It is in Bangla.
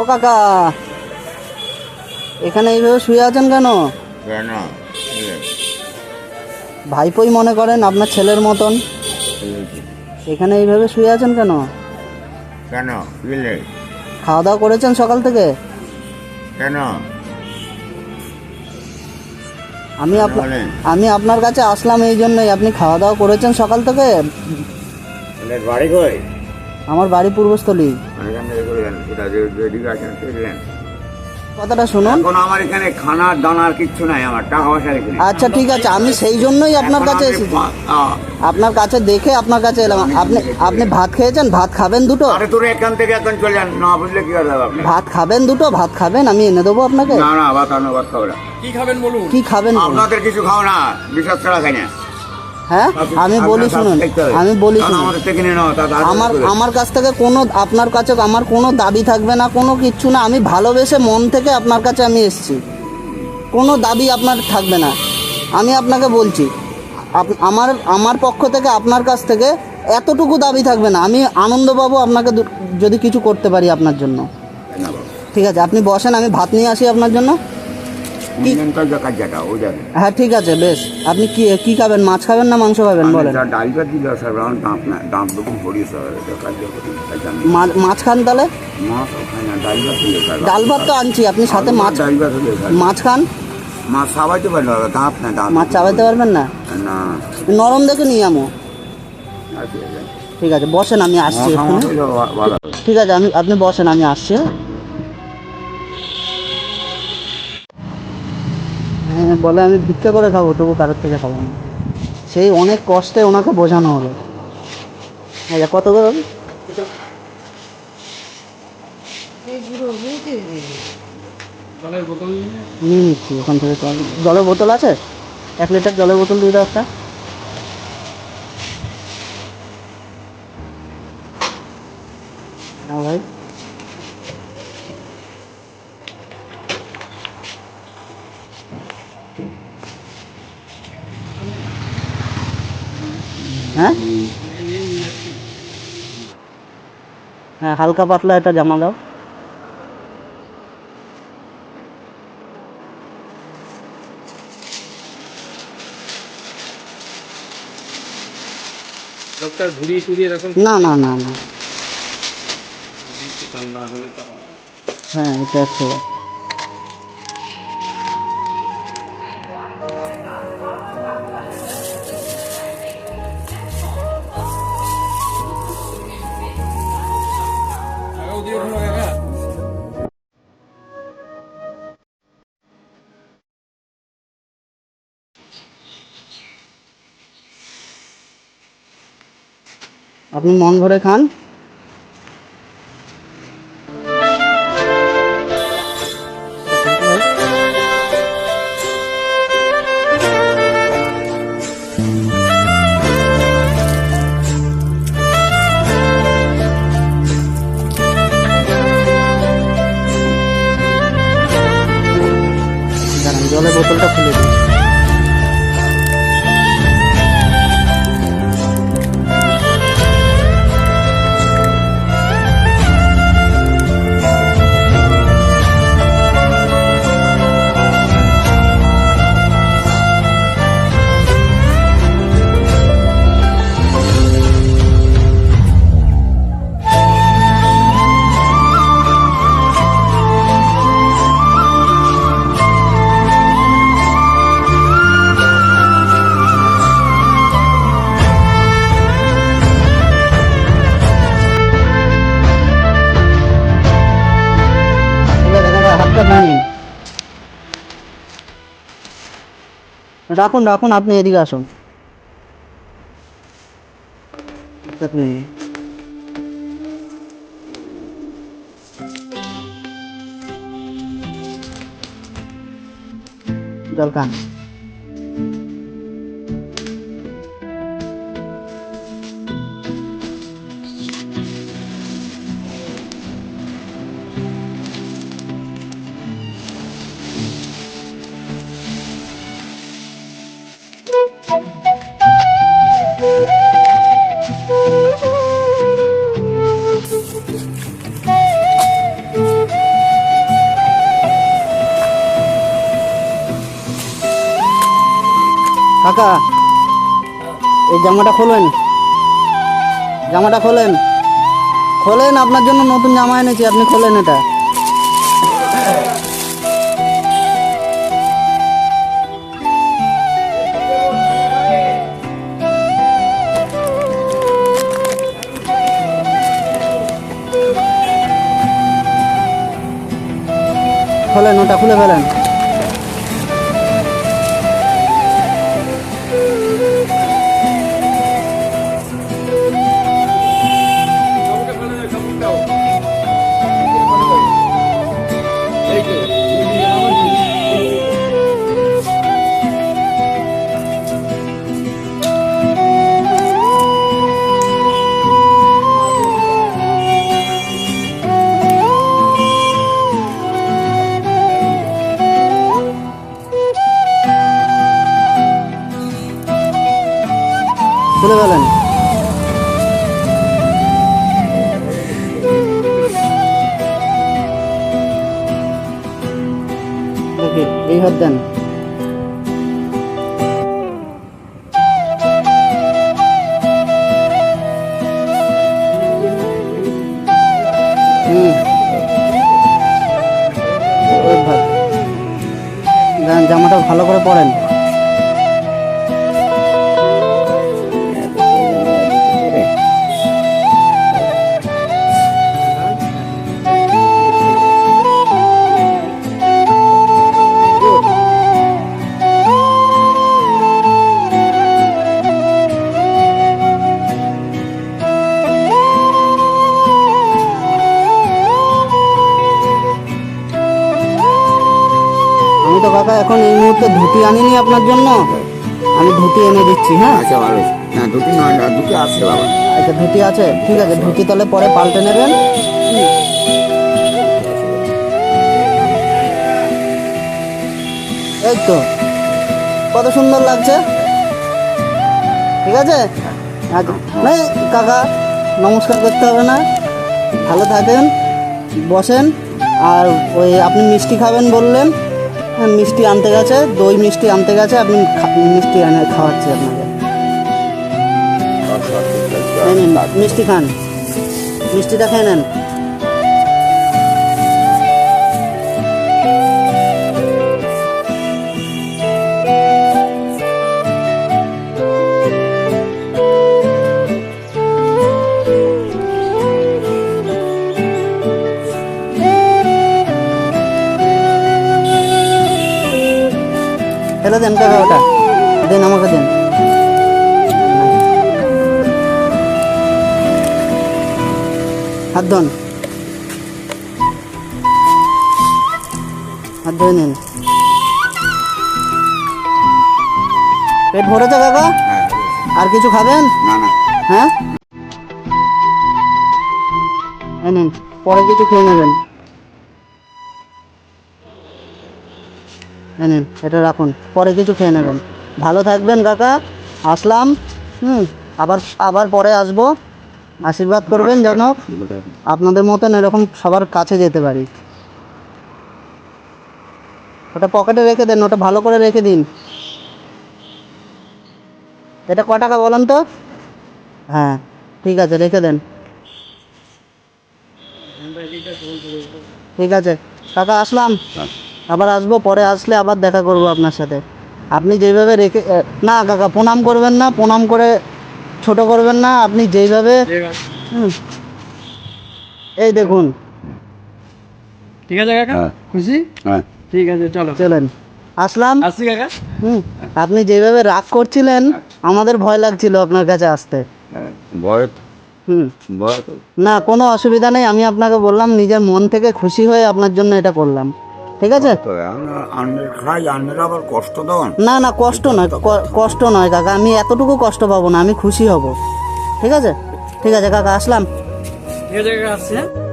ও কাকা এখানে এইভাবে শুয়ে আছেন কেন? কেন? ভাইপোই মনে করেন আপনার ছেলের মতন। এখানে এইভাবে শুয়ে আছেন কেন? কেন? খাওয়া দাওয়া করেছেন সকাল থেকে? কেন? আমি আমি আপনার কাছে আসলাম এই জন্যই। আপনি খাওয়া দাওয়া করেছেন সকাল থেকে? বাড়ি কই? আমার বাড়ি পূর্বস্থলী। কথাটা শুনুন। এখন আমার এখানে খানার দানার কিচ্ছু নাই আমার টাকা পয়সা এখানে আচ্ছা ঠিক আছে আমি সেই জন্যই আপনার কাছে এসেছি। আপনার কাছে দেখে আপনার কাছে এলাম। আপনি আপনি ভাত খেয়েছেন? ভাত খাবেন দুটো? আরে তোর এখান থেকে এখন চলে যান না বুঝলে কি করবে আপনি ভাত খাবেন দুটো? ভাত খাবেন? আমি এনে দেবো আপনাকে? না না ভাত আনো ভাত খাবে না। কি খাবেন বলুন? কি খাবেন আপনাদের কিছু খাও না বিশ্বাস ছাড়া খাই না। হ্যাঁ? আমি বলি শুনুন আমি বলি শুনুন। আমার আমার কাছ থেকে কোনো আপনার কাছে আমার কোনো দাবি থাকবে না কোনো কিচ্ছু না। আমি ভালোবেসে মন থেকে আপনার কাছে আমি এসেছি। কোনো দাবি আপনার থাকবে না। আমি আপনাকে বলছি আমার আমার পক্ষ থেকে আপনার কাছ থেকে এতটুকু দাবি থাকবে না। আমি আনন্দ পাবো আপনাকে যদি কিছু করতে পারি আপনার জন্য। ঠিক আছে আপনি বসেন আমি ভাত নিয়ে আসি আপনার জন্য। হ্যাঁ ঠিক আছে বেশ। আপনি কি কি খাবেন? মাছ খাবেন না মাংস খাবেন? বলেন। মাছ খান তাহলে? ডাল ভাত তো আনছি আপনি সাথে মাছ মাছ খান? মাছ সাবাইতে পারল না দাঁত না দাঁত। মাছ চাবাইতে পারবেন না? না। নরম দেখে নিয়ে আমো। আছে, আছে। ঠিক আছে বসেন আমি আসছি ভালো। হবে। ঠিক আছে আমি আপনি বসেন আমি আসছি বলে আমি ভিক্ষা করে খাব তবু কারোর থেকে খাব না। সেই অনেক কষ্টে ওনাকে বোঝানো হলো। আচ্ছা কত করে? জলের বোতল নিয়ে নিচ্ছি ওখান থেকে জলের বোতল আছে? এক লিটার জলের বোতল দিয়ে দাও একটা। হ্যাঁ ভাই। হ্যাঁ? হ্যাঁ হালকা পাতলা এটা জামা দাও। না না না না। হ্যাঁ এটা একশো আপনি মন ভরে খান। আছে কাকা, হাতটা ভাঙিন রাখুন রাখুন আপনি এদিকে আসুন। আপনি জল খান কাকা, এই জামাটা খোলেন। জামাটা খোলেন। খোলেন, আপনার জন্য নতুন জামা এনেছি, আপনি খোলেন এটা। খোলেন ওটা খুলে ফেলেন। খুলে ফেলেন। দেখি এই হাত দেন। জামাটা ভালো করে পরেন আমি তো কাকা এখন এই মুহূর্তে ধুতি আনিনি আপনার জন্য। আমি ধুতি এনে দিচ্ছি হ্যাঁ? আচ্ছা ভালো। না দুটি নয় না দুটি আছে বাবা। আচ্ছা ধুতি আছে। ঠিক আছে ধুতি তাহলে পরে পাল্টে নেবেন। এই তো কত সুন্দর লাগছে। ঠিক আছে? আচ্ছা নেই কাকা নমস্কার করতে হবে না। ভালো থাকেন বসেন। আর ওই আপনি মিষ্টি খাবেন বললেন। হ্যাঁ মিষ্টি আনতে গেছে দই মিষ্টি আনতে গেছে আপনি মিষ্টি আনে খাওয়াচ্ছি আপনাকে। মিষ্টি খান। মিষ্টিটা খেয়ে নেন। ফেলে দেন কাকা ওটা দেন আমাকে দেন। হাত ধন। হাত ধরে নিন। পেট ভরেছে কাকা? হ্যাঁ। আর কিছু খাবেন? না না। হ্যাঁ? নিন পরে কিছু খেয়ে নেবেন। এই নিন, এটা রাখুন। পরে কিছু খেয়ে নেবেন। ভালো থাকবেন, কাকা। আসলাম, হুম, আবার আবার পরে আসব। আশীর্বাদ করবেন যেন আপনাদের মতন এরকম সবার কাছে যেতে পারি। ওটা পকেটে রেখে দেন, ওটা ভালো করে রেখে দিন। এটা ক টাকা বলেন তো? হ্যাঁ ঠিক আছে, রেখে দেন। ঠিক আছে, কাকা, আসলাম। আবার আসব পরে আসলে আবার দেখা করব আপনার সাথে। আপনি যেভাবে রেখে না কাকা প্রণাম করবেন না প্রণাম করে ছোট করবেন না আপনি যেইভাবে হুম, এই দেখুন। ঠিক আছে কাকা? হ্যাঁ। খুশি? হ্যাঁ। ঠিক আছে চলো। চলেন। আসলাম। আসছি কাকা? হুম। আপনি যেভাবে রাগ করছিলেন আমাদের ভয় লাগছিল আপনার কাছে আসতে। হ্যাঁ। বয়স হুম। না কোনো অসুবিধা নেই আমি আপনাকে বললাম নিজের মন থেকে খুশি হয়ে আপনার জন্য এটা করলাম। ঠিক আছে? কষ্ট না না কষ্ট নয় কষ্ট নয় কাকা। আমি এতটুকু কষ্ট পাবো না আমি খুশি হব। ঠিক আছে? ঠিক আছে কাকা আসলাম। ঠিক আছে?